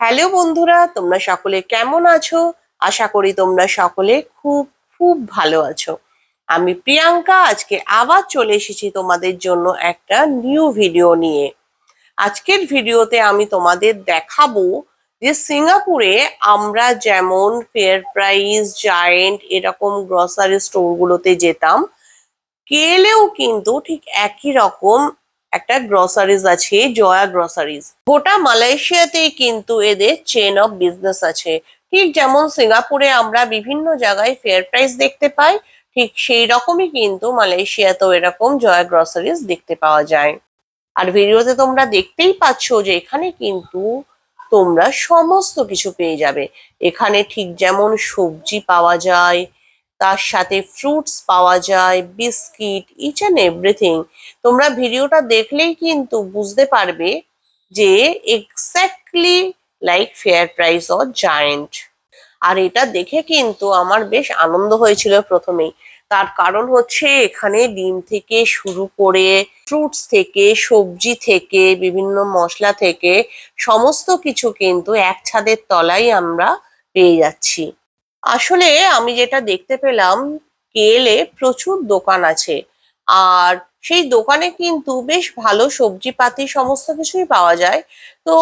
Hello বন্ধুরা, তোমরা সকলে কেমন আছো? আশা করি তোমরা সকলে খুব খুব ভালো আছো। আমি প্রিয়াঙ্কা, আজকে আবার চলে এসেছি তোমাদের জন্য একটা নিউ ভিডিও নিয়ে। আজকের ভিডিওতে আমি তোমাদের দেখাবো যে সিঙ্গাপুরে আমরা যেমন ফেয়ার প্রাইস জায়েন্ট এরকম গ্রসারি স্টোরগুলোতে যেতাম কেলেও কিন্তু ঠিক একই রকম একটা গ্রসারিজ আছে, জয়া গ্রসারিজ গোটা মালয়েশিয়াতেই কিন্তু এদের চেন অফ বিজনেস আছে। ঠিক যেমন সিঙ্গাপুরে আমরা বিভিন্ন জায়গায় ফেয়ার প্রাইস দেখতে পাই, ঠিক সেই রকমই কিন্তু মালয়েশিয়াতেও এরকম জয়া গ্রসারিজ দেখতে পাওয়া যায়। আর ভিডিওতে তোমরা দেখতেই পাচ্ছ যে এখানে কিন্তু তোমরা সমস্ত কিছু পেয়ে যাবে। এখানে ঠিক যেমন সবজি পাওয়া যায় তার সাথে ফ্রুটস পাওয়া যায় বিস্কিট ইচ অ্যান্ড এভরিথিং তোমরা ভিডিওটা দেখলেই কিন্তু বুঝতে পারবে যে exactly like Fair Price or Giant আর এটা দেখে কিন্তু আমার বেশ আনন্দ হয়েছিল প্রথমেই। তার কারণ হচ্ছে এখানে ডিম থেকে শুরু করে ফ্রুটস থেকে, সবজি থেকে, বিভিন্ন মশলা থেকে, সমস্ত কিছু কিন্তু এক ছাদের তলায় আমরা পেয়ে যাচ্ছি। আসলে আমি যেটা দেখতে পেলাম, কেলে প্রচুর দোকান আছে। আর সেই দোকানে কিন্তু বেশ ভালো সবজিপাতি সমস্ত কিছুই পাওয়া যায়। তো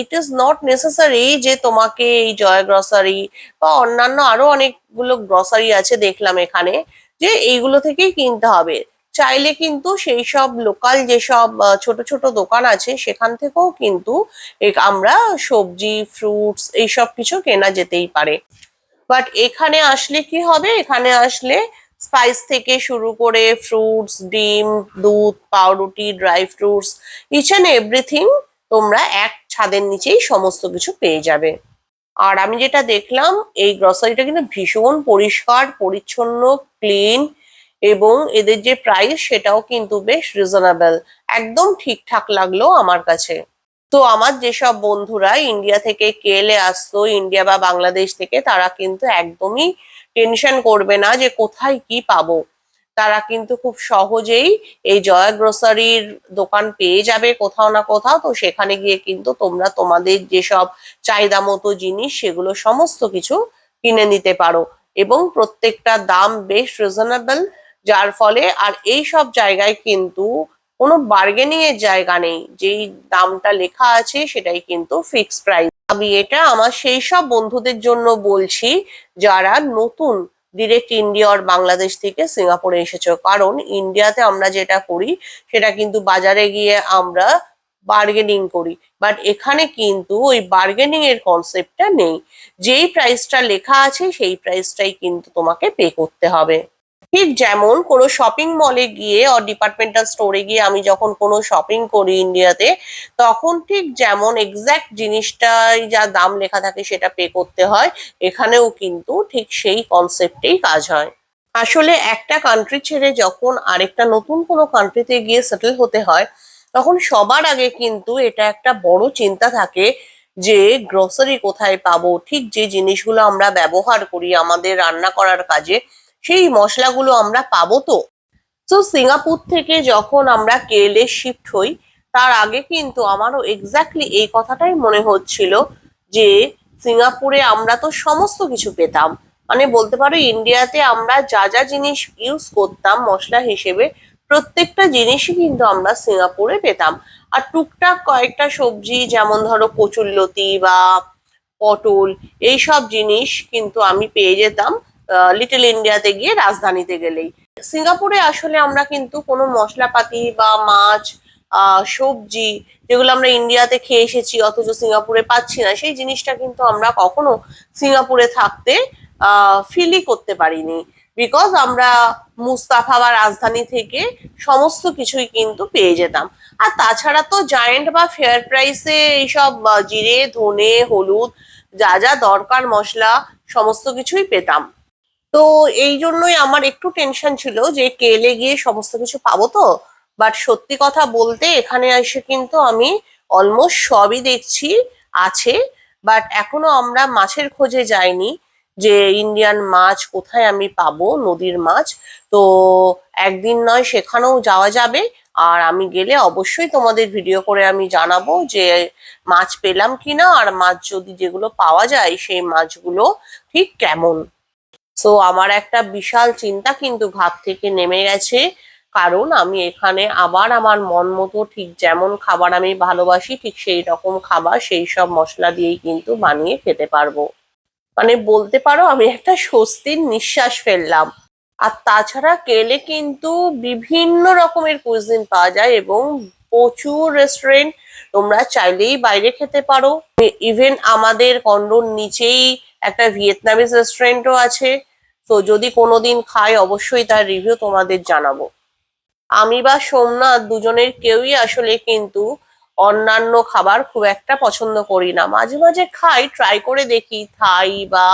ইট ইজ নট নেসেসারি যে তোমাকে এই জয় গ্রসারি বা অন্যান্য আরও অনেকগুলো গ্রসারি আছে দেখলাম এখানে, যে এইগুলো থেকেই কিনতে হবে। চাইলে কিন্তু সেই সব লোকাল যেসব ছোট ছোট দোকান আছে, সেখান থেকেও কিন্তু আমরা সবজি ফ্রুটস এইসব কিছু কেনা যেতেই পারে। বাট এখানে আসলে কি হবে? এখানে আসলে স্পাইস থেকে শুরু করে ফ্রুটস ডিম, দুধ, পাউরুটি dry fruits each and everything তোমরা এক ছাদের নিচেই সমস্ত কিছু পেয়ে যাবে। আর আমি যেটা দেখলাম, এই গ্রসারিটা কিন্তু ভীষণ পরিষ্কার, পরিচ্ছন্ন ক্লিন এবং এদের যে প্রাইস সেটাও কিন্তু বেশ রিজনেবল একদম ঠিকঠাক লাগল আমার কাছে। তো আমার যেসব বন্ধুরা ইন্ডিয়া থেকে কেলে আসতো ইন্ডিয়া বা বাংলাদেশ থেকে, তারা কিন্তু একদমই টেনশন করবে না যে কোথায় কি পাবো। তারা কিন্তু খুব সহজেই এই জয়া গ্রোসারির দোকান পেয়ে যাবে কোথাও না কোথাও। তো সেখানে গিয়ে কিন্তু তোমরা তোমাদের যেসব চাহিদা মতো জিনিস, সেগুলো সমস্ত কিছু কিনে নিতে পারো। এবং প্রত্যেকটা দাম বেশ রিজনেবল যার ফলে আর এই সব জায়গায় কিন্তু কোনো বার্গেনিং এর জায়গা নেই। যেই দামটা লেখা আছে সেটাই কিন্তু ফিক্স প্রাইস আমি এটা আমার সেই সব বন্ধুদের জন্য বলছি, যারা নতুন ডিরেক্ট ইন্ডিয়া আর বাংলাদেশ থেকে সিঙ্গাপুরে এসেছ। কারণ ইন্ডিয়াতে আমরা যেটা করি, সেটা কিন্তু বাজারে গিয়ে আমরা বার্গেনিং করি। বাট এখানে কিন্তু ওই বার্গেনিং এর কনসেপ্টটা নেই। যেই প্রাইসটা লেখা আছে, সেই প্রাইসটাই কিন্তু তোমাকে পে করতে হবে। ঠিক যেমন কোনো শপিং মলে গিয়ে অর ডিপার্টমেন্টাল স্টোরে গিয়ে আমি যখন কোনো শপিং করি ইন্ডিয়াতে তখন ঠিক যেমন এক্স্যাক্ট জিনিসটাই যা দাম লেখা থাকে সেটা পে করতে হয়। এখানেও কিন্তু ঠিক সেই কনসেপ্টেই কাজ হয়। আসলে একটা কান্ট্রি ছেড়ে যখন আরেকটা নতুন কোনো কান্ট্রিতে গিয়ে সেটেল হতে হয়, তখন সবার আগে কিন্তু এটা একটা বড় চিন্তা থাকে যে গ্রসারি কোথায় পাবো? ঠিক যে জিনিসগুলো আমরা ব্যবহার করি, আমাদের রান্না করার কাজে সেই মশলাগুলো আমরা পাবো তো। তো সিঙ্গাপুর থেকে যখন আমরা কেলে শিফট হই, তার আগে কিন্তু আমারও এক্স্যাক্টলি এই কথাটাই মনে হচ্ছিল যে, সিঙ্গাপুরে আমরা তো সমস্ত কিছু পেতাম। মানে বলতে পারো, ইন্ডিয়াতে আমরা যা যা জিনিস ইউজ করতাম মশলা হিসেবে, প্রত্যেকটা জিনিসই কিন্তু আমরা সিঙ্গাপুরে পেতাম। আর টুকটাক কয়েকটা সবজি, যেমন ধরো কচুরলতি বা পটল এই সব জিনিস কিন্তু আমি পেয়ে যেতাম। লিটল ইন্ডিয়াতে গিয়ে রাজধানীতে গেলেই। সিঙ্গাপুরে আসলে আমরা কিন্তু কোনো মশলাপাতি বা মাছ সবজি যেগুলো আমরা ইন্ডিয়াতে খেয়ে এসেছি, অথচ সিঙ্গাপুরে পাচ্ছি না, সেই জিনিসটা কিন্তু আমরা কখনো সিঙ্গাপুরে থাকতে ফিলই করতে পারিনি। বিকজ আমরা মুস্তাফা বা রাজধানী থেকে সমস্ত কিছুই কিন্তু পেয়ে যেতাম। আর তাছাড়া তো জায়েন্ট বা ফেয়ার প্রাইসে এইসব জিরে, ধনে, হলুদ, যা যা দরকার মশলা, সমস্ত কিছুই পেতাম। তো এই জন্যই আমার একটু টেনশন ছিল যে কেলে গিয়ে সমস্ত কিছু পাবো তো। বাট সত্যি কথা বলতে এখানে এসে কিন্তু আমি অলমোস্ট সবই দেখছি আছে। বাট এখনও আমরা মাছের খোঁজে যাইনি যে ইন্ডিয়ান মাছ কোথায় আমি পাবো, নদীর মাছ। তো একদিন নয়, সেখানেও যাওয়া যাবে। আর আমি গেলে অবশ্যই তোমাদের ভিডিও করে আমি জানাব যে মাছ পেলাম কিনা। আর মাছ যদি যেগুলো পাওয়া যায়, সেই মাছগুলো ঠিক কেমন? সো আমার একটা বিশাল চিন্তা কিন্তু ভাব থেকে নেমে গেছে। কারণ আমি এখানে আবার আমার মন মতো ঠিক যেমন খাবার আমি ভালোবাসি, ঠিক সেই রকম খাবার, সেই সব মশলা দিয়েই কিন্তু বানিয়ে খেতে পারব। মানে বলতে পারো, আমি একটা স্বস্তির নিঃশ্বাস ফেললাম। আর তাছাড়া কেলে কিন্তু বিভিন্ন রকমের কুইজিন পাওয়া যায় এবং প্রচুর রেস্টুরেন্ট তোমরা চাইলেই বাইরে খেতে পারো। ইভেন আমাদের কন্ডোর নিচেই একটা ভিয়েতনামিজ রেস্টুরেন্টও আছে। তো যদি কোনোদিন খাই অবশ্যই তার রিভিউ তোমাদের জানাব। আমি বা সোমনাথ দুজনের কেউই আসলে কিন্তু অন্যান্য খাবার খুব একটা পছন্দ করি না। মাঝে মাঝে খাই ট্রাই করে দেখি থাই বা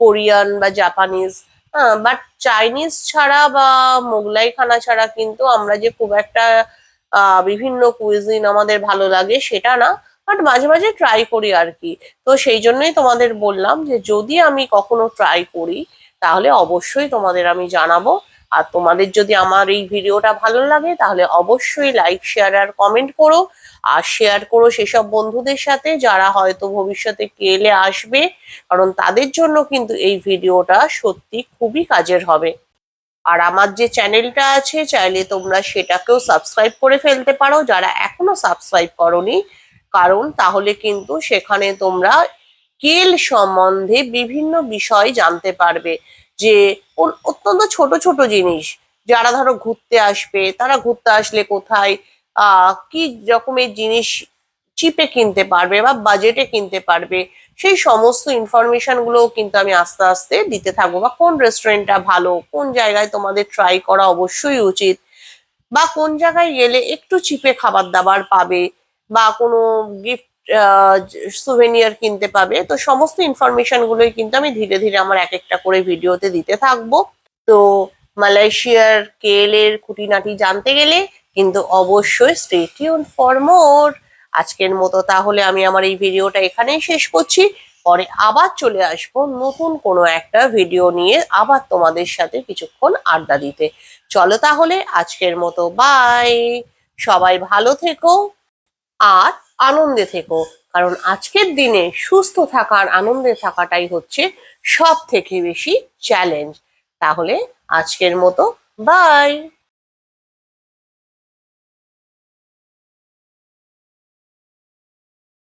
কোরিয়ান বা জাপানিজ হ্যাঁ বাট চাইনিজ ছাড়া বা মোগলাই খানা ছাড়া কিন্তু আমরা যে খুব একটা বিভিন্ন কুইজিন আমাদের ভালো লাগে সেটা না বাট মাঝে মাঝে ট্রাই করি আর কি। তো সেই জন্যই তোমাদের বললাম যে যদি আমি কখনো ট্রাই করি তাহলে অবশ্যই তোমাদের আমি জানাব। আর তোমাদের যদি আমার এই ভিডিওটা ভালো লাগে, তাহলে অবশ্যই লাইক শেয়ার আর কমেন্ট করো। আর শেয়ার করো সেসব বন্ধুদের সাথে যারা হয়তো ভবিষ্যতে কেলে আসবে, কারণ তাদের জন্য কিন্তু এই ভিডিওটা সত্যি খুবই কাজের হবে। আর আমার যে চ্যানেলটা আছে, চাইলে তোমরা সেটাকেও সাবস্ক্রাইব করে ফেলতে পারো। যারা এখনও সাবস্ক্রাইব করনি, কারণ তাহলে কিন্তু সেখানে তোমরা কেল সম্বন্ধে বিভিন্ন বিষয় জানতে পারবে যে অত্যন্ত ছোট ছোট জিনিস। যারা ধরো ঘুরতে আসবে, তারা ঘুরতে আসলে কোথায় কি রকমের জিনিস চিপে কিনতে পারবে বা বাজেটে কিনতে পারবে, সেই সমস্ত ইনফরমেশনগুলো কিন্তু আমি আস্তে আস্তে দিতে থাকব। বা কোন রেস্টুরেন্টটা ভালো, কোন জায়গায় তোমাদের ট্রাই করা অবশ্যই উচিত, বা কোন জায়গায় গেলে একটু চিপে খাবার দাবার পাবে, বা কোনো গিফট সুভেনিয়ার কিনতে পাবে। তো সমস্ত ইনফরমেশন গুলোই কিন্তু আমি ধীরে ধীরে আমার এক একটা করে ভিডিওতে দিতে থাকব। তো মালয়েশিয়ার কেলের খুঁটিনাটি জানতে গেলে কিন্তু অবশ্যই স্টে টিউন ফর মোর আজকের মতো তাহলে আমি আমার এই ভিডিওটা এখানেই শেষ করছি। পরে আবার চলে আসব নতুন কোনো একটা ভিডিও নিয়ে আবার তোমাদের সাথে কিছুক্ষণ আড্ডা দিতে। চলো তাহলে আজকের মতো বাই সবাই ভালো থেকো। আর আনন্দে থেকো। কারণ আজকের দিনে সুস্থ থাকার, আনন্দে থাকাটাই হচ্ছে সব থেকে বেশি চ্যালেঞ্জ তাহলে আজকের মতো বাই